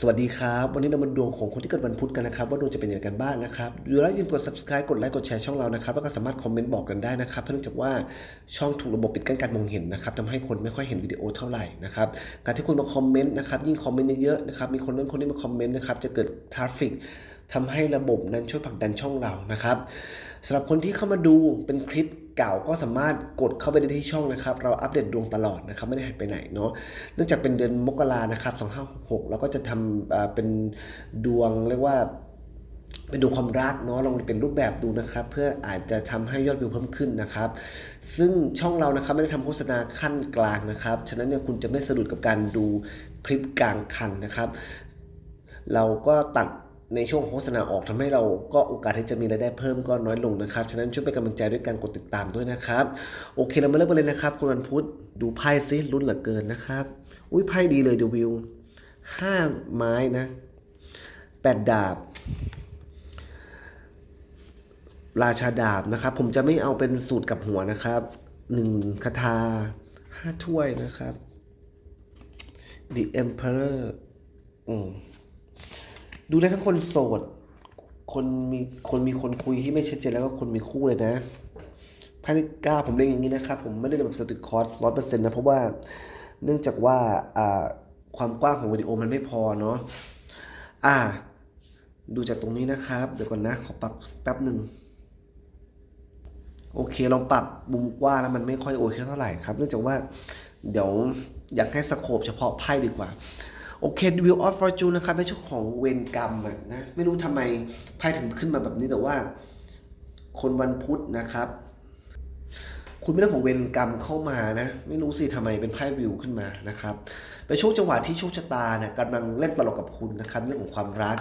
สวัสดีครับ วันนี้เรามาดวงของคนที่เกิดวันพุธกันนะครับ ว่าดวงจะเป็นอย่างไรกันบ้างนะครับอยู่แล้วย่าลืมกด subscribe กดไลค์กดแชร์ช่องเรานะครับแล้วก็สามารถคอมเมนต์บอกกันได้นะครับเพราะเนื่องจากว่าช่องถูกระบบปิดกั้นการมองเห็นนะครับทำให้คนไม่ค่อยเห็นวิดีโอเท่าไหร่นะครับการที่คุณมาคอมเมนต์นะครับยิ่งคอมเมนต์เยอะๆนะครับมีคนนั้นคนนี้มาคอมเมนต์นะครับจะเกิดทราฟฟิกทำให้ระบบนั้นช่วยผลักดันช่องเรานะครับสำหรับคนที่เข้ามาดูเป็นคลิป เก่าก็สามารถกดเข้าไปได้ที่ช่องนะครับ เราอัปเดตดวงตลอดนะครับ ไม่ได้หายไปไหนเนาะเนื่องจากเป็นเดือนมกรานะครับ2566เราก็จะทำเป็นดวงเรียกว่าเป็นดูความรักเนาะลองเป็นรูปแบบดูนะครับ เพื่ออาจจะทำให้ยอดวิวเพิ่มขึ้นนะครับ ซึ่งช่องเรานะครับไม่ได้ทำโฆษณาขั้นกลางนะครับ ฉะนั้นเนี่ยคุณจะไม่สะดุดกับการดูคลิปกลางคันนะครับ เราก็ตัด ในช่วงโฆษณาออกทำให้เราก็โอกาสที่จะมีรายได้เพิ่มก็น้อยลงนะครับ ฉะนั้นช่วยเป็นกำลังใจด้วยการกดติดตามด้วยนะครับ โอเคเรามาเริ่มกันเลยนะครับคุณวันพุธดูไพ่ซิลุ้นเหลือเกินนะครับ อุ้ยไพ่ดีเลยดูวิวห้าไม้นะแปดดาบ ราชาดาบนะครับ ผมจะไม่เอาเป็นสูตรกับหัวนะครับหนึ่งคาถาห้าถ้วยนะครับ The Emperor อืม ดูได้ทั้งคนโสด คนมีคนมีคนคุยที่ไม่ชัดเจนแล้วก็คนมีคู่เลยนะไพ่เก้าผมเล่นอย่างนี้นะครับ ผมไม่ได้แบบสติคอร์สร้อยเปอร์เซ็นต์นะ เพราะว่าเนื่องจากว่าอ่าความกว้างของวิดีโอมันไม่พอเนาะอ่า ดูจากตรงนี้นะครับ เดี๋ยวก่อนนะ ขอปรับแป๊บหนึ่งโอเคลองปรับมุมกว้างแล้วมันไม่ค่อยโอเคเท่าไหร่ครับ เนื่องจากว่าเดี๋ยวอยากให้สโคปเฉพาะไพ่ดีกว่า โอเค Wheel of Fortune นะครับเป็นช่วงของเวรกรรมอะนะไม่รู้ทำไมไพ่ถึงขึ้นมาแบบนี้แต่ว่า คนวันพุธนะครับ คุณไม่ได้ของเวรกรรมเข้ามานะ ไม่รู้สิทำไมเป็นไพ่วิวขึ้นมานะครับเป็นช่วงจังหวะที่โชคชะตาเนี่ยกำลังเล่นตลกกับคุณนะครับเรื่องของความรัก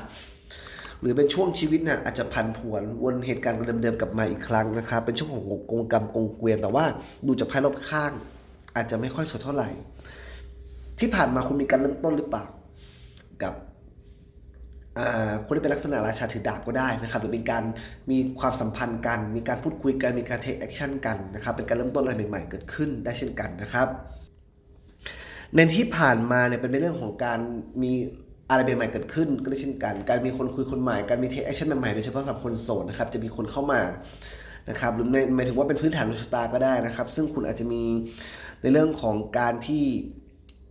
หรือเป็นช่วงชีวิตน่ะอาจจะพันผวนวนเหตุการณ์เดิมๆกลับมาอีกครั้งนะครับ เป็นช่วงของกงกรรมกงเกวียนแต่ว่าดูจากไพ่รอบข้าง อาจจะไม่ค่อยสดเท่าไหร่ ที่ผ่านมาคุณมีการเริ่มต้นหรือเปล่า กับคนที่เป็นลักษณะราชาถือดาบก็ได้นะครับ หรือเป็นการมีความสัมพันธ์กัน มีการพูดคุยกัน มีการเทคแอคชั่นกันนะครับ เป็นการเริ่มต้นอะไรใหม่ๆ เกิดขึ้นได้เช่นกันนะครับ ในที่ผ่านมาเนี่ยเป็นเรื่องของการมีอะไรใหม่ๆเกิดขึ้นก็ได้เช่นกัน การมีคนคุยคนใหม่ การมีเทคแอคชั่นใหม่ๆโดยเฉพาะสำหรับคนโสดนะครับ จะมีคนเข้ามานะครับ หรือในหมายถึงว่าเป็นพื้นฐานดวงชะตาก็ได้นะครับ ซึ่งคุณอาจจะมีในเรื่องของการที่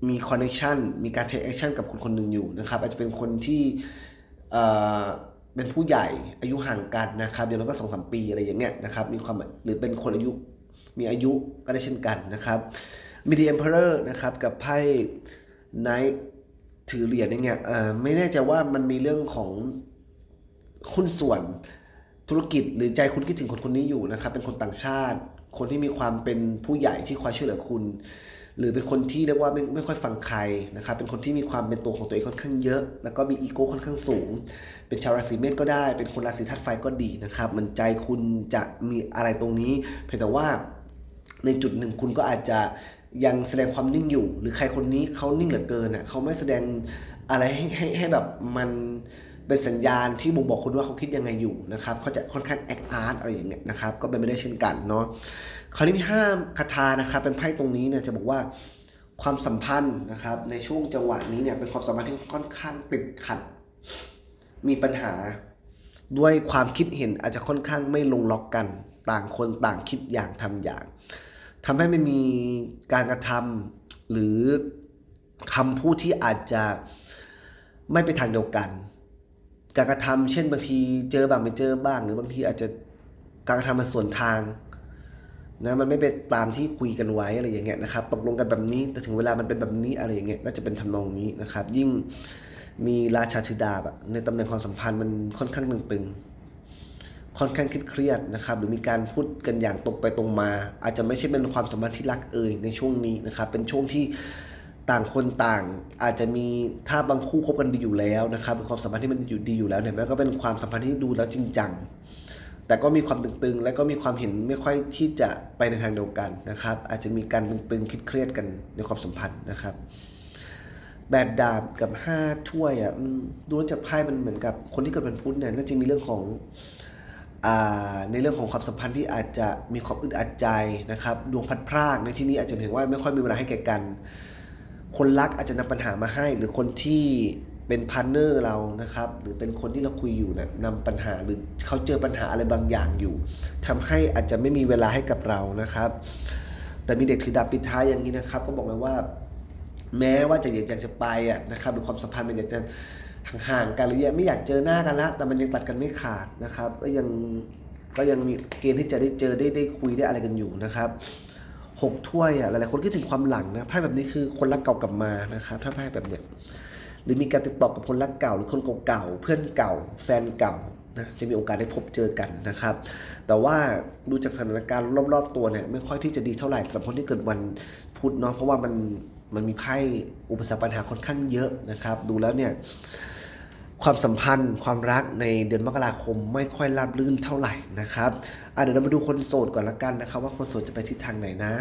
มีคอนเนคชันมีการเทคแอคชั่นกับคนคนหนึ่งอยู่นะครับ อาจจะเป็นคนที่เอ่อเป็นผู้ใหญ่อายุห่างกันนะครับอย่างน้อยก็สองสามปีอะไรอย่างเงี้ยนะครับมีความหรือเป็นคนอายุมีอายุก็ได้เช่นกันนะครับมีดีเอ็มเพอร์นะครับกับไพ่ไนท์ถือเหรียญอย่างเงี้ยเอ่อไม่แน่ใจว่ามันมีเรื่องของหุ้นส่วนธุรกิจหรือใจคุณคิดถึงคนคนนี้อยู่นะครับ เป็นคนต่างชาติ คนที่มีความเป็นผู้ใหญ่ที่คอยช่วยเหลือคุณ หรือเป็นคนที่เรียกว่าไม่ไม่ค่อยฟังใครนะครับเป็นคนที่มีความเป็นตัวของตัวเองค่อนข้างเยอะ แล้วก็มีอีโก้ค่อนข้างสูง เป็นชาวราศีเมษก็ได้ เป็นคนราศีธาตุไฟก็ดีนะครับมันใจคุณจะมีอะไรตรงนี้ เพียงแต่ว่าในจุดหนึ่งคุณก็อาจจะยังแสดงความนิ่งอยู่ หรือใครคนนี้เขานิ่งเหลือเกินอะเขาไม่แสดงอะไรให้ให้ให้แบบมัน เป็นสัญญาณที่บ่งบอกคุณว่าเขาคิดยังไงอยู่นะครับเขาจะค่อนข้างแอคอาร์ตอะไรอย่างเงี้ยนะครับก็เป็นไม่ได้เช่นกันเนาะคราวนี้มีห้าคาถานะครับเป็นไพ่ตรงนี้เนี่ยจะบอกว่าความสัมพันธ์นะครับในช่วงจังหวะนี้เนี่ยเป็นความสัมพันธ์ที่ค่อนข้างติดขัด มีปัญหาด้วยความคิดเห็นอาจจะค่อนข้างไม่ลงล็อกกัน ต่างคนต่างคิดอย่างทำอย่างทำให้ไม่มีการกระทำหรือคำพูดที่อาจจะไม่ไปทางเดียวกัน การกระทำเช่นบางทีเจอบ้างไม่เจอบ้าง หรือบางทีอาจจะการกระทำมันส่วนทางนะมันไม่เป็นตามที่คุยกันไว้อะไรอย่างเงี้ยนะครับตกลงกันแบบนี้แต่ถึงเวลามันเป็นแบบนี้อะไรอย่างเงี้ยก็จะเป็นทำนองนี้นะครับ ยิ่งมีราชาธิดาบอะในตำแหน่งความสัมพันธ์มันค่อนข้างตึงๆค่อนข้างเครียดนะครับ หรือมีการพูดกันอย่างตรงไปตรงมา อาจจะไม่ใช่เป็นความสัมพันธ์ที่รักเอ่ยในช่วงนี้นะครับ เป็นช่วงที่ ต่างคนต่างอาจจะมีถ้าบางคู่คบกันดีอยู่แล้วนะครับเป็นความสัมพันธ์ที่มันอยู่ดีอยู่แล้วเนี่ยมันก็เป็นความสัมพันธ์ที่ดูแล้วจริงจังแต่ก็มีความตึงๆ และก็มีความเห็นไม่ค่อยที่จะไปในทางเดียวกันนะครับ อาจจะมีการตึงๆคิดเครียดกันในความสัมพันธ์นะครับแบดดาบกับห้าถ้วยอะดูแล้วจากไพ่มันเหมือนกับคนที่เกิดวันพุธเนี่ยน่าจะมีเรื่องของอในเรื่องของความสัมพันธ์ที่อาจจะมีความอึดอัดใจนะครับ ดวงพัดพรากในที่นี้อาจจะเหมายถึงว่าไม่ค่อยมีเวลาให้แก่กัน คนรักอาจจะนำปัญหามาให้ หรือคนที่เป็นพาร์เนอร์เรานะครับ หรือเป็นคนที่เราคุยอยู่นะนำปัญหาหรือเขาเจอปัญหาอะไรบางอย่างอยู่ทำให้อาจจะไม่มีเวลาให้กับเรานะครับ แต่มีเด็กถือดาบปิดท้ายอย่างนี้นะครับ ก็บอกเลยว่า แม้ว่าจะอยากจะไปอะนะครับหรือความสัมพันธ์มันอยากจะห่างๆกันหรือยังไม่อยากเจอหน้ากันละแต่มันยังตัดกันไม่ขาดนะครับ ก็ยังก็ยังมีเกณฑ์ที่จะได้เจอได้ได้คุยได้อะไรกันอยู่นะครับ หกถ้วยอะหลายๆคนคิดถึงความหลังนะไพ่แบบนี้คือคนรักเก่ากลับมานะครับถ้าไพ่แบบเนี้ยหรือมีการติดต่อกับคนรักเก่า หรือคนเก่าๆเพื่อนเก่า แฟนเก่านะจะมีโอกาสได้พบเจอกันนะครับ แต่ว่าดูจากสถานการณ์รอบๆตัวเนี่ยไม่ค่อยที่จะดีเท่าไหร่สำหรับคนที่เกิดวันพุธเนาะเพราะว่ามันมันมีไพ่อุปสรรคปัญหาค่อนข้างเยอะนะครับ ดูแล้วเนี่ย ความสัมพันธ์ความรักในเดือนมกราคมไม่ค่อยราบรื่นเท่าไหร่นะครับเดี๋ยวเรามาดูคนโสดก่อนละกันนะครับ ว่าคนโสดจะไปทิศทางไหนนะ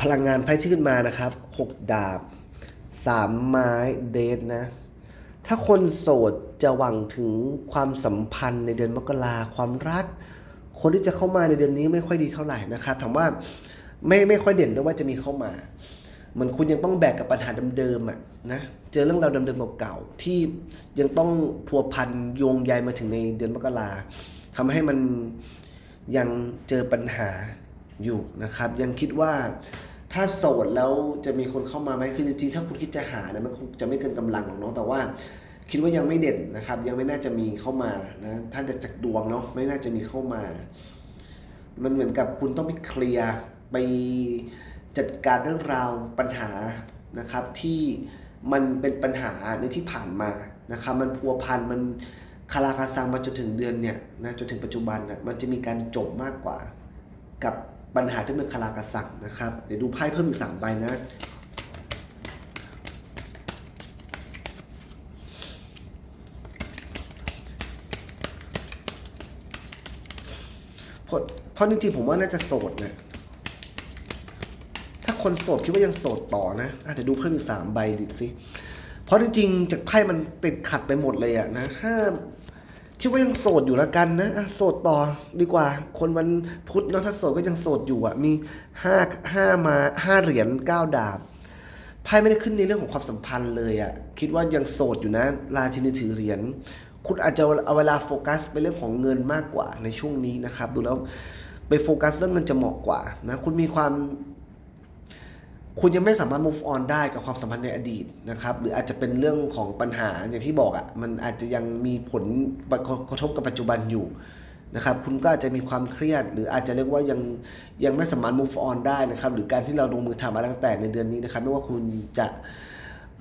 พลังงานไพ่ที่ขึ้นมานะครับหกดาบสามไม้เดทนะ ถ้าคนโสดจะหวังถึงความสัมพันธ์ในเดือนมกราความรัก คนที่จะเข้ามาในเดือนนี้ไม่ค่อยดีเท่าไหร่นะครับถามว่าไม่ไม่ค่อยเด่นด้วยว่าจะมีเข้ามา เหมือนคุณยังต้องแบกกับปัญหาเดิมๆอะนะเจอเรื่องราวเดิมๆเก่าๆที่ยังต้องพัวพันโยงใยมาถึงในเดือนมกราทำให้มันยังเจอปัญหาอยู่นะครับ ยังคิดว่าถ้าโสดแล้วจะมีคนเข้ามาไหมคือจริงๆถ้าคุณคิดจะหาเนี่ยมันคงจะไม่เกินกำลังหรอกเนาะแต่ว่า คิดว่ายังไม่เด่นนะครับ ยังไม่น่าจะมีเข้ามานะท่านจะจากดวงเนาะไม่น่าจะมีเข้ามา มันเหมือนกับคุณต้องไปเคลียร์ไป จัดการเรื่องราวปัญหานะครับที่มันเป็นปัญหาในที่ผ่านมานะครับมันพัวพันมันคาราคาซังมาจนถึงเดือนเนี่ยนะจนถึงปัจจุบันนะมันจะมีการจบมากกว่า กับปัญหาที่มันคาราคาซังนะครับเดี๋ยวดูไพ่เพิ่มอีกสามใบนะเพราะเพราะจริงๆผมว่าน่าจะโสดนะ คนโสดคิดว่ายังโสดต่อนะอะเดี๋ยวดูเพิ่มอีกสามใบดิสิ เพราะจริงๆจากไพ่มันติดขัดไปหมดเลยอะนะถ้าคิดว่ายังโสดอยู่แล้วกันนะอะโสดต่อดีกว่า คนวันพุธเนาะถ้าโสดก็ยังโสดอยู่อะมีห้าห้ามาห้าเหรียญเก้าดาบไพ่ไม่ได้ขึ้นในเรื่องของความสัมพันธ์เลยอะ่ะคิดว่ายังโสดอยู่นะ ราชินีถือเหรียญคุณอาจจะเอาเวลาโฟกัสไปเรื่องของเงินมากกว่าในช่วงนี้นะครับ ดูแล้วไปโฟกัสเรื่องเงินจะเหมาะกว่านะคุณมีความ คุณยังไม่สามารถ move on ได้กับความสัมพันธ์ในอดีตนะครับ หรืออาจจะเป็นเรื่องของปัญหาอย่างที่บอกอะ่ะ มันอาจจะยังมีผลกระทบกับปัจจุบันอยู่นะครับ คุณก็อาจจะมีความเครียด หรืออาจจะเรียกว่ายังยังไม่สามารถ move on ได้นะครับ หรือการที่เราลงมือทำอะไรตั้งแต่ในเดือนนี้นะครับ ไม่ว่าคุณจะ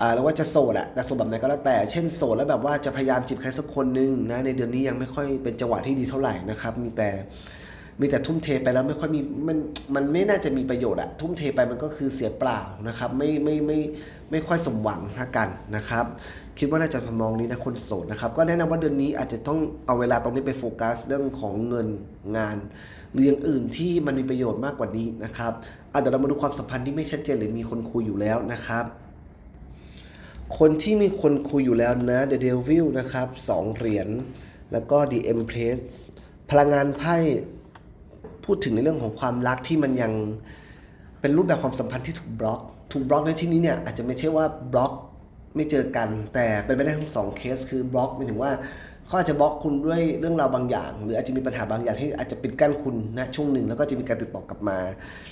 อ่าแล้วว่าจะโสดอะแต่โสดแบบไหนก็แล้วแต่ เช่นโสดแล้วแบบว่าจะพยายามจีบใครสักคนหนึงนะ ในเดือนนี้ยังไม่ค่อยเป็นจังหวะที่ดีเท่าไหร่นะครับ มีแต่ มีแต่ทุ่มเทไปแล้วไม่ค่อยมีมันมันไม่น่าจะมีประโยชน์อะทุ่มเทไปมันก็คือเสียเปล่านะครับไม่ไม่ไม่ไม่ค่อยสมหวังละกันนะครับ คิดว่าน่าจะทำนองนี้นะคนโสดนะครับก็แนะนำว่าเดือนนี้อาจจะต้องเอาเวลาตรงนี้ไปโฟกัสเรื่องของเงินงานหรืออย่างอื่นที่มันมีประโยชน์มากกว่านี้นะครับอะเดี๋ยวเรามาดูความสัมพันธ์ที่ไม่ชัดเจนหรือมีคนคุยอยู่แล้วนะครับคนที่มีคนคุยอยู่แล้วนะ The Devil นะครับสองเหรียญ แล้วก็ The Empress พลังงานไพ่ พูดถึงในเรื่องของความรักที่มันยังเป็นรูปแบบความสัมพันธ์ที่ถูกบล็อกถูกบล็อกในที่นี้เนี่ยอาจจะไม่ใช่ว่าบล็อกไม่เจอกัน แต่เป็นไปได้ทั้งสองเคสคือบล็อกหมายถึงว่าเขาอาจจะบล็อกคุณด้วยเรื่องราวบางอย่าง หรืออาจจะมีปัญหาบางอย่างที่อาจจะปิดกั้นคุณนะช่วงหนึ่งแล้วก็จะมีการติดต่อกลับมา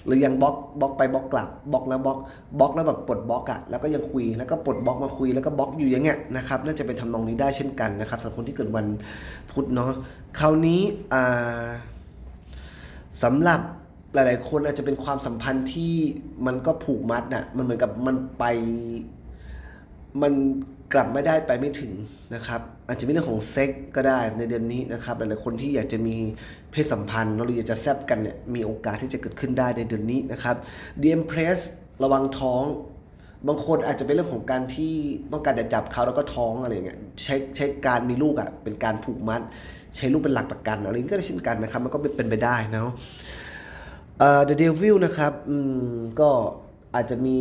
หรือยังบล็อกบล็อกไปบล็อกกลับบล็อกแล้วบล็อกบล็อกแล้วแบบปลดบล็อกอะแล้วก็ยังคุยแล้วก็ปลดบล็อกมาคุยแล้วก็บล็อกอยู่อย่างเงี้ยนะครับน่าจะเป็นทำนองนี้ได้เช่นกันนะครับสำหรับคนที่เกิดวันพุธเนาะคราวนี้อ่า สำหรับหลาย ๆ คนอาจจะเป็นความสัมพันธ์ที่มันก็ผูกมัดน่ะมันเหมือนกับมันไปมันกลับไม่ได้ไปไม่ถึงนะครับ อาจจะมีเรื่องของเซ็กก็ได้ในเดือนนี้นะครับหลายๆคนที่อยากจะมีเพศสัมพันธ์หรืออยากจะแซบกันเนี่ยมีโอกาสที่จะเกิดขึ้นได้ในเดือนนี้นะครับ The Empress ระวังท้อง บางคนอาจจะเป็นเรื่องของการที่ต้องการจะจับเขาแล้วก็ท้องอะไรอย่างเงี้ยใช้ใช้การมีลูกอะเป็นการผูกมัด ใช้ลูกเป็นหลักประกันอะไรนี้ก็เช่นกันนะครับ มันก็เป็นไปได้เนาะเอ่อ The Devil นะครับอืมก็อาจจะมี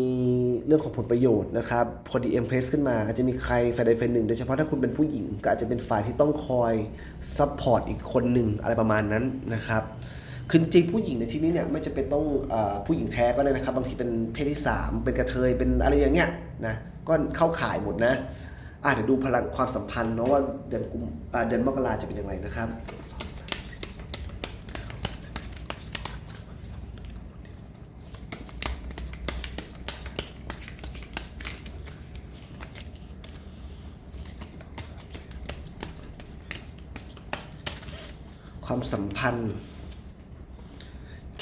เรื่องของผลประโยชน์นะครับพอดี Empress ขึ้นมาอาจจะมีใครฝ่ายใดฝ่ายหนึ่งโดยเฉพาะถ้าคุณเป็นผู้หญิง ก็อาจจะเป็นฝ่ายที่ต้องคอยซัพพอร์ตอีกคนหนึ่งอะไรประมาณนั้นนะครับคือจริงผู้หญิงในที่นี้เนี่ยไม่จะเป็นต้องอผู้หญิงแท้ก็ได้นะครับ บางทีเป็นเพศที่ 3 เป็นกระเทยเป็นอะไรอย่างเงี้ยนะก็เข้าข่ายหมดนะ อะเดี๋ยวดูพลังความสัมพันธ์เนาะว่าเดือนกุมอ่าเดือนมกราจะเป็นย่างไรนะครับความสัมพันธ์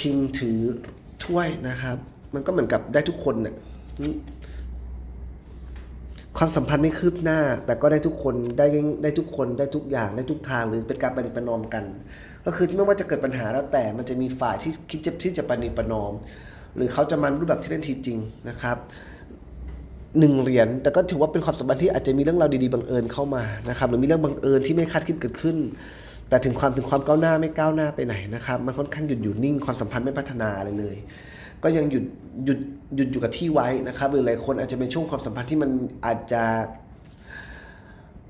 คิงถือถ้วยนะครับ มันก็เหมือนกับได้ทุกคนน่ะอืม ความสัมพันธ์ไม่คืบหน้า แต่ก็ได้ทุกคนได้ได้ทุกคนได้ทุกอย่างได้ทุกทางหรือเป็นการปฏิปนอมกัน ก็คือไม่ว่าจะเกิดปัญหาแล้วแต่มันจะมีฝ่ายที่คิดจะที่จะปฏิปนอม หรือเขาจะมันรูปแบบที่เล่นทีจริงนะครับหนึ่งเหรียญแต่ก็ถือว่าเป็นความสัมพันธ์ที่อาจจะมีเรื่องราวดีๆบังเอิญเข้ามานะครับหรือมีเรื่องบังเอิญที่ไม่คาดคิดเกิดขึ้น แต่ถึงความถึงความก้าวหน้าไม่ก้าวหน้าไปไหนนะครับ มันค่อนข้างหยุดอยู่นิ่งความสัมพันธ์ไม่พัฒนาอะไรเลย ก็ยังหยุดหยุดหยุดอยู่กับที่ไว้นะครับหรือหลายคนอาจจะเป็นช่วงความสัมพันธ์ที่มันอาจจะ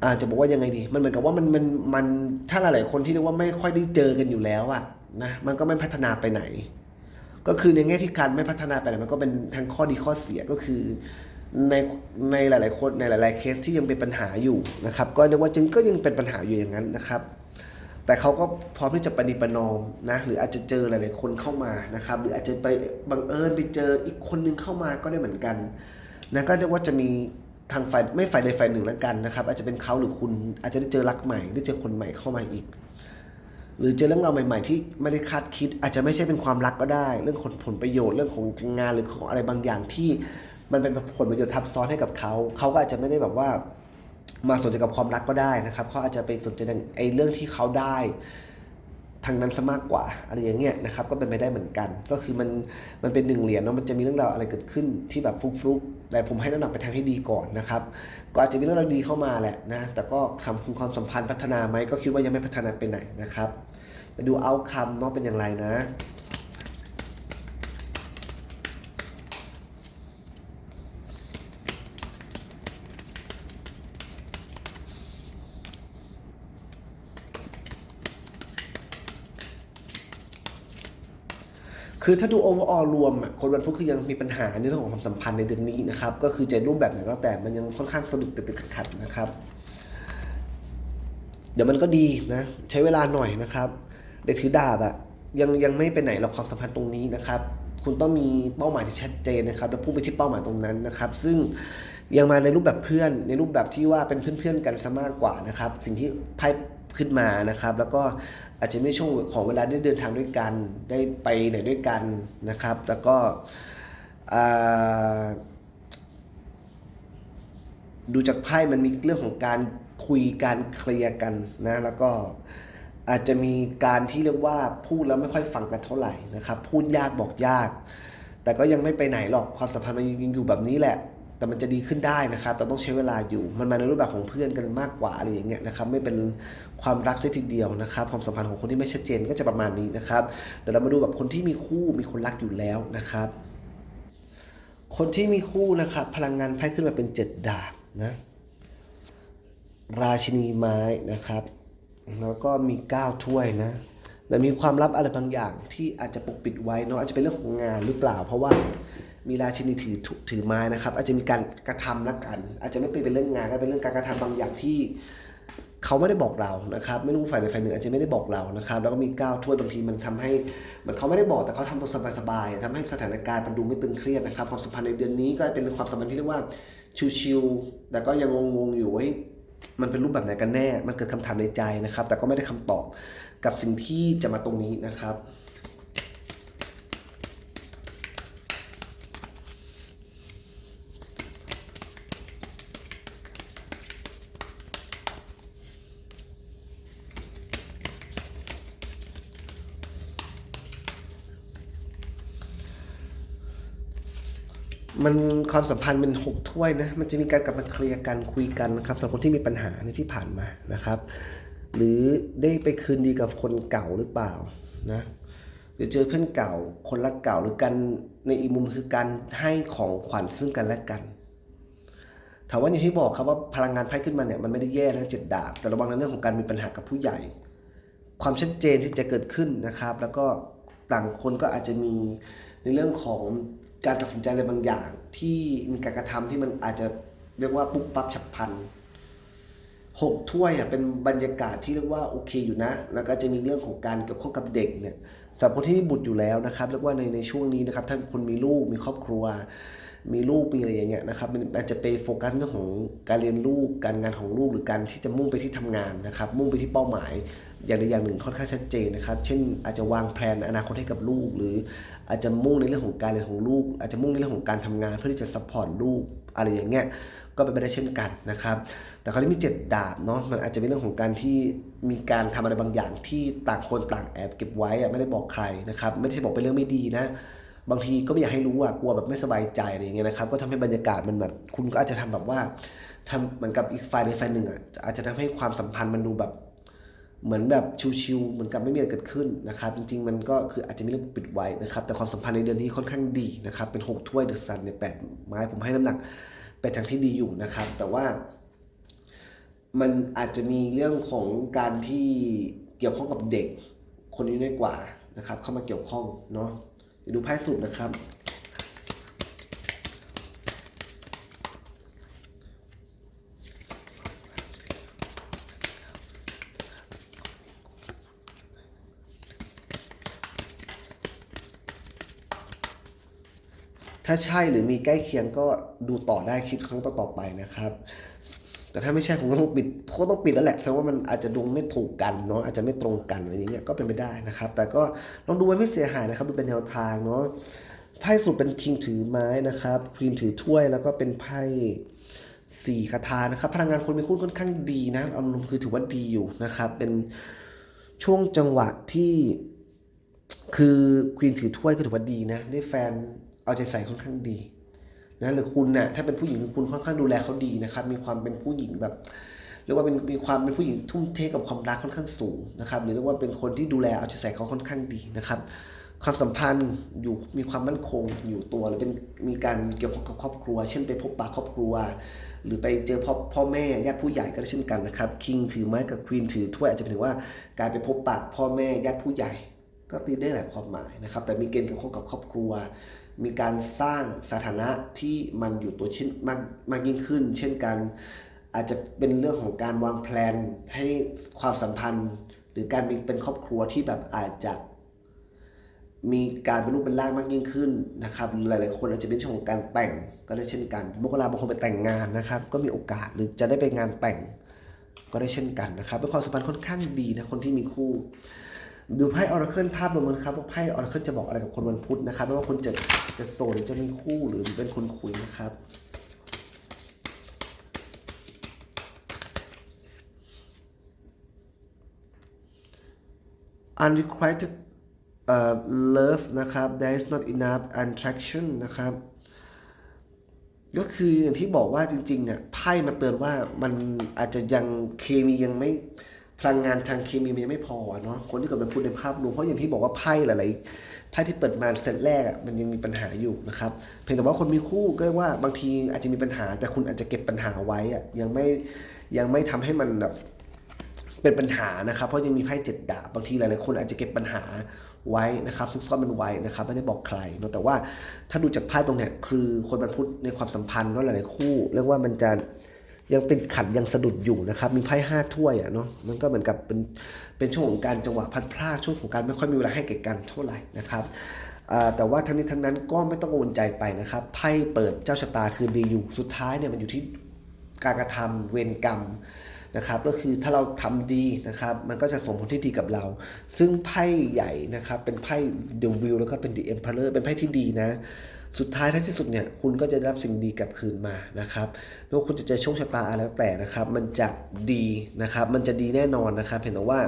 อาจจะบอกว่ายังไงดี มันเหมือนกับว่ามันมันมันถ้าหลายๆคนที่เรียกว่าไม่ค่อยได้เจอกันอยู่แล้วอะนะมันก็ไม่พัฒนาไปไหน ก็คือในแง่ที่การไม่พัฒนาไปไหนมันก็เป็นทั้งข้อดีข้อเสียก็คือในในหลาย ๆ คนในหลาย ๆ เคสที่ยังเป็นปัญหาอยู่นะครับ ก็เรียกว่าจึงก็ยังเป็นปัญหาอยู่อย่างนั้นนะครับ แต่เขาก็พร้อมที่จะปฏิปนอมนะหรืออาจจะเจอหลายๆคนเข้ามานะครับ หรืออาจจะไปบังเอิญไปเจออีกคนนึงเข้ามาก็ได้เหมือนกันนะก็เรียกว่าจะมีทางฝ่ายไม่ฝ่ายใดฝ่ายหนึ่งแล้วกันนะครับ อาจจะเป็นเขาหรือคุณอาจจะได้เจอรักใหม่ได้เจอคนใหม่เข้ามาอีก หรือเจอเรื่องราวใหม่ ๆ ที่ไม่ได้คาดคิด อาจจะไม่ใช่เป็นความรักก็ได้ เรื่องของผลประโยชน์เรื่องของงานหรือของอะไรบางอย่างที่มันเป็นผลประโยชน์ทับซ้อนให้กับเขาเขาก็อาจจะไม่ได้แบบว่า มาสนใจกับความรักก็ได้นะครับเขาอาจจะไปสนใจในไอ้เรื่องที่เขาได้ทางนั้นซะมากกว่าอะไรอย่างเงี้ยนะครับก็เป็นไปได้เหมือนกัน ก็คือมันมันเป็นหนึ่งเหรียญเนาะมันจะมีเรื่องราวอะไรเกิดขึ้นที่แบบฟลุกๆแต่ผมให้น้ำหนักไปทางที่ดีก่อนนะครับก็อาจจะมีเรื่องราวดีเข้ามาแหละนะแต่ก็ทำคุณความสัมพันธ์พัฒนาไหมก็คิดว่ายังไม่พัฒนาไปไหนนะครับไปดูเอาคำเนาะเป็นอย่างไรนะ คือถ้าดู overall รวมอะคนวันพุธคือยังมีปัญหาในเรื่องของความสัมพันธ์ในเดือนนี้นะครับ ก็คือจะรูปแบบไหนก็แต่มันยังค่อนข้างสะดุดติดขัดนะครับ เดี๋ยวมันก็ดีนะ ใช้เวลาหน่อยนะครับเด็กถือดาบอะยังยังไม่ไปไหนหรอกความสัมพันธ์ตรงนี้นะครับ คุณต้องมีเป้าหมายที่ชัดเจนนะครับ แล้วพุ่งไปที่เป้าหมายตรงนั้นนะครับ ซึ่งยังมาในรูปแบบเพื่อน ในรูปแบบที่ว่าเป็นเพื่อนๆกันซะมากกว่านะครับ สิ่งที่ไพ่ขึ้นมานะครับ แล้วก็ อาจจะไม่ช่วงของเวลาได้เดินทางด้วยกัน ได้ไปไหนด้วยกันนะครับแล้วก็ดูจากไพ่มันมีเรื่องของการคุยการเคลียร์กันนะแล้วก็อาจจะมีการที่เรียกว่าพูดแล้วไม่ค่อยฟังกันเท่าไหร่นะครับ พูดยากบอกยาก แต่ก็ยังไม่ไปไหนหรอกความสัมพันธ์มันยังอยู่แบบนี้แหละ แต่มันจะดีขึ้นได้นะครับแต่ต้องใช้เวลาอยู่ มันมาในรูปแบบของเพื่อนกันมากกว่าอะไรอย่างเงี้ยนะครับ ไม่เป็นความรักเสียทีเดียวนะครับ ความสัมพันธ์ของคนที่ไม่ชัดเจนก็จะประมาณนี้นะครับ เดี๋ยวเรามาดูแบบคนที่มีคู่มีคนรักอยู่แล้วนะครับ คนที่มีคู่นะครับ พลังงานไพ่ขึ้นมาเป็นเจ็ดดาบนะ ราชินีไม้นะครับ แล้วก็มีเก้าถ้วยนะ แต่มีความลับอะไรบางอย่างที่อาจจะปกปิดไว้เนาะอาจจะเป็นเรื่องของงานหรือเปล่า เพราะว่ามีราชินีถือถือไม้นะครับ อาจจะมีการกระทำละกัน อาจจะไม่ตีเป็นเรื่องงานก็เป็นเรื่องการกระทำบางอย่างที่เขาไม่ได้บอกเรานะครับ ไม่รู้ฝ่ายใดฝ่ายหนึ่งอาจจะไม่ได้บอกเรานะครับ แล้วก็มีก้าวถ้วยบางทีมันทำให้มือนเขาไม่ได้บอกแต่เขาทำตัวสบายๆทำให้สถานการณ์มันดูไม่ตึงเครียดนะครับความสัมพันธ์ในเดือนนี้ก็เป็นความสัมพันธ์ที่เรียกว่าชิวๆแต่ก็ยังงงๆอยู่ว่ามันเป็นรูปแบบไหนกันแน่ มันเกิดคำถามในใจนะครับ แต่ก็ไม่ได้คำตอบ กับสิ่งที่จะมาตรงนี้นะครับ มันความสัมพันธ์เป็นหกถ้วยนะ มันจะมีการกลับมาเคลียร์กันคุยกันนะครับสำหรับคนที่มีปัญหาในที่ผ่านมานะครับ หรือได้ไปคืนดีกับคนเก่าหรือเปล่านะหรือเจอเพื่อนเก่า คนรักเก่าหรือกันในอีกมุมคือการให้ของขวัญซึ่งกันและกันถามว่าอย่างที่บอกครับว่าพลังงานไพ่ขึ้นมาเนี่ยมันไม่ได้แย่นะเจ็ดดาบ แต่ระวังในเรื่องของการมีปัญหากับผู้ใหญ่ ความชัดเจนที่จะเกิดขึ้นนะครับ แล้วก็ต่างคนก็อาจจะมีในเรื่องของการตัดสินใจอะไรบางอย่าง ที่มีการกระทำที่มันอาจจะเรียกว่าปุ๊บปั๊บฉับพลัน หกถ้วยอะเป็นบรรยากาศที่เรียกว่าโอเคอยู่นะ แล้วก็จะมีเรื่องของการเกี่ยวข้องกับเด็กเนี่ยสำหรับคนที่มีบุตรอยู่แล้วนะครับเรียกว่าในในช่วงนี้นะครับถ้าคุณมีลูกมีครอบครัว มีลูกมีอะไรอย่างเงี้ยนะครับมันอาจจะไปโฟกัสเรื่องของการเรียนลูกการงานของลูกหรือการที่จะมุ่งไปที่ทำงานนะครับ มุ่งไปที่เป้าหมาย อย่างใดอย่างหนึ่งค่อนข้างชัดเจนนะครับ เช่นอาจจะวางแผนอนาคตให้กับลูก หรืออาจจะมุ่งในเรื่องของการเรียนของลูก อาจจะมุ่งในเรื่องของการทำงานเพื่อที่จะซัพพอร์ตลูกอะไรอย่างเงี้ย ก็เป็นไปได้เช่นกันนะครับ แต่คราวนี้มีเจ็ดดาบเนาะมันอาจจะเป็นเรื่องของการที่มีการทำอะไรบางอย่างที่ต่างคนต่างแอบเก็บไว้ไม่ได้บอกใครนะครับไม่ได้บอกเป็นเรื่องไม่ดีนะบางทีก็ไม่อยากให้รู้อะกลัวแบบไม่สบายใจอะไรอย่างเงี้ยนะครับก็ทำให้บรรยากาศมันแบบคุณก็อาจจะทำแบบว่าทำเหมือนกับอีกฝ่ายใดฝ่ายหนึ่งอะอาจจะทำให้ความสัมพันธ์มันดูแบบ เหมือนแบบชิวๆเหมือนกับไม่มีอะไรเกิดขึ้นนะครับ จริง ๆ มันก็คืออาจจะมีเรื่องปิดไว้นะครับ แต่ความสัมพันธ์ในเดือนนี้ค่อนข้างดีนะครับเป็นหกถ้วยเดอะซันเนี่ยแปดไม้ผมให้น้ำหนัก ไปทางที่ดีอยู่นะครับ แต่ว่ามันอาจจะมีเรื่องของการที่เกี่ยวข้องกับเด็กคนอายุน้อยกว่านะครับ เข้ามาเกี่ยวข้องเนาะเดี๋ยวดูไพ่สุดนะครับาใช่หรือมีใกล้เคียงก็ดูต่อได้คลิปครั้งต่อๆไปนะครับ แต่ถ้าไม่ใช่ผมก็ต้องปิดก็ต้องปิดแล้วแหละแสดงว่ามันอาจจะดวงไม่ถูกกันเนาะอาจจะไม่ตรงกันอะไรอย่างเงี้ยก็เป็นไปได้นะครับ แต่ก็ลองดูไว้ไม่เสียหายนะครับ ดูเป็นแนวทางเนาะไพ่สุดเป็นคิงถือไม้นะครับควีนถือถ้วยแล้วก็เป็นไพ่สี่คาถานะครับ พลังงานคนมีคู่ค่อนข้างดีนะอารมณ์คือถือว่าดีอยู่นะครับ เป็นช่วงจังหวะที่คือควีนถือถ้วยก็ถือว่าดีนะ ได้แฟน เอาใจใส่ค่อนข้างดีนะหรือคุณเนะ่ยถ้าเป็นผู้หญิงคุณค่อนข้างดูแลเขาดีนะครับ มีความเป็นผู้หญิงแบบเรียกว่าเป็นมีความเป็นผู้หญิงทุ่มเทกับความรักค่อนข้างสูงนะครับ หรือเรียกว่าเป็นคนที่ดูแลเอาใจใส่เขาค่อนข้างดีนะครับ ความสัมพันธ์อยู่มีความมั่นคงอยู่ตัวหรือเป็นมีการเกี่ยวข้องกับครอบครัว เช่นไปพบปะครอบครัว หรือไปเจอพ่อพ่อแม่ญาติผู้ใหญ่ก็ได้เช่นกันนะครับคิงถือไม้กับควีนถือถ้วยอาจจะเป็นว่าการไปพบปะพ่อแม่ญาติผู้ใหญ่ก็ตีได้หลายความหมายนะครับ แต่มีเกณฑ์เกี่ยวข้องกับครอบครัว มีการสร้างสถานะที่มันอยู่ตัวเช่นมากมากยิ่งขึ้น เช่นการอาจจะเป็นเรื่องของการวางแผนให้ความสัมพันธ์ หรือการมีเป็นครอบครัวที่แบบอาจจะมีการเป็นรูปเป็นร่างมากยิ่งขึ้นนะครับหลายๆคนอาจจะเป็นช่วงของการแต่งก็ได้เช่นกันมกราบางคนไปแต่งงานนะครับ ก็มีโอกาสหรือจะได้ไปงานแต่งก็ได้เช่นกันนะครับเป็นความสัมพันธ์ค่อนข้างดีนะคนที่มีคู่ ดูไพ่ออร์เคิลภาพรวมกันครับว่าไพ่ออร์เคิลจะบอกอะไรกับคนวันพุธนะครับไม่ว่าคุณจะจะโสดจะมีคู่หรือเป็นคนคุยนะครับ unrequited uh, love นะครับ there is not enough attraction นะครับ ก็คืออย่างที่บอกว่าจริงๆเนี่ยไพ่มาเตือนว่ามันอาจจะยังเคมียังไม่ พลังงานทางเคมีมันยังไม่พอเนาะคนที่เกิดเป็นพูดในภาพรวมเพราะอย่างที่บอกว่าไพ่หลายๆไพ่ที่เปิดมาเซตแรกอะมันยังมีปัญหาอยู่นะครับเพียงแต่ว่าคนมีคู่ก็เรียกว่าบางทีอาจจะมีปัญหา แต่คุณอาจจะเก็บปัญหาไว้อะยังไม่ยังไม่ทำให้มันแบบเป็นปัญหานะครับ เพราะยังมีไพ่เจ็ดดาบบางทีหลายๆคนอาจจะเก็บปัญหาไว้นะครับซุกซ่อนมันไว้นะครับไม่ได้บอกใครเนอะแต่ว่าถ้าดูจากไพ่ตรงเนี้ยคือคนมันพูดในความสัมพันธ์ก็หลายๆคู่ เรียกว่ามันจะ ยังติดขัดยังสะดุดอยู่นะครับ มีไพ่ห้าถ้วยอะเนาะมันก็เหมือนกับเป็นเป็นช่วงของการจังหวะพัดพลาดช่วงของการไม่ค่อยมีเวลาให้แก่กันเท่าไหร่นะครับแต่ว่าทั้งนี้ทั้งนั้นก็ไม่ต้องกังวลใจไปนะครับไพ่เปิดเจ้าชะตาคือดีอยู่สุดท้ายเนี่ยมันอยู่ที่การกระทำเวรกรรมนะครับก็คือถ้าเราทำดีนะครับมันก็จะส่งผลที่ดีกับเรา ซึ่งไพ่ใหญ่นะครับเป็นไพ่ The Wheel แล้วก็เป็น The Emperor เป็นไพ่ที่ดีนะ สุดท้ายท้ายที่สุดเนี่ยคุณก็จะได้รับสิ่งดีกลับคืนมานะครับไม่ว่าคุณจะเจอโชคชะตาอะไรแล้วแต่นะครับ มันจะดีนะครับ มันจะดีแน่นอนนะครับเห็นแต่ว่า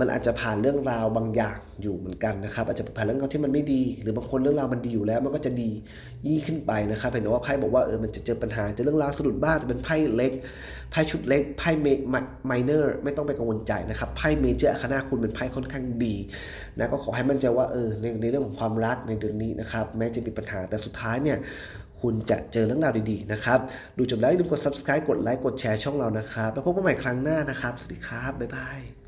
มันอาจจะผ่านเรื่องราวบางอย่างอยู่เหมือนกันนะครับ อาจจะผ่านเรื่องราวที่มันไม่ดี หรือบางคนเรื่องราวมันดีอยู่แล้ว มันก็จะดียิ่งขึ้นไปนะครับเห็นแต่ว่าไพ่บอกว่าเออมันจะเจอปัญหาเจอเรื่องราวสะดุดบ้างจะเป็นไพ่เล็ก ไพ่ชุดเล็กไพ่เมไมเนอร์ไม่ต้องไปกังวลใจนะครับไพ่เมเจอร์อาคานาคุณเป็นไพ่ค่อนข้างดีนะก็ขอให้มั่นใจว่าเออในในเรื่องของความรักในเดือนนี้นะครับแม้จะมีปัญหาแต่สุดท้ายเนี่ยคุณจะเจอเรื่องราวดีๆนะครับดูจบแล้วอย่าลืมกด subscribe กดไลค์กดแชร์ช่องเรานะครับแล้วพบกันใหม่ครั้งหน้านะครับสวัสดีครับบ๊ายบาย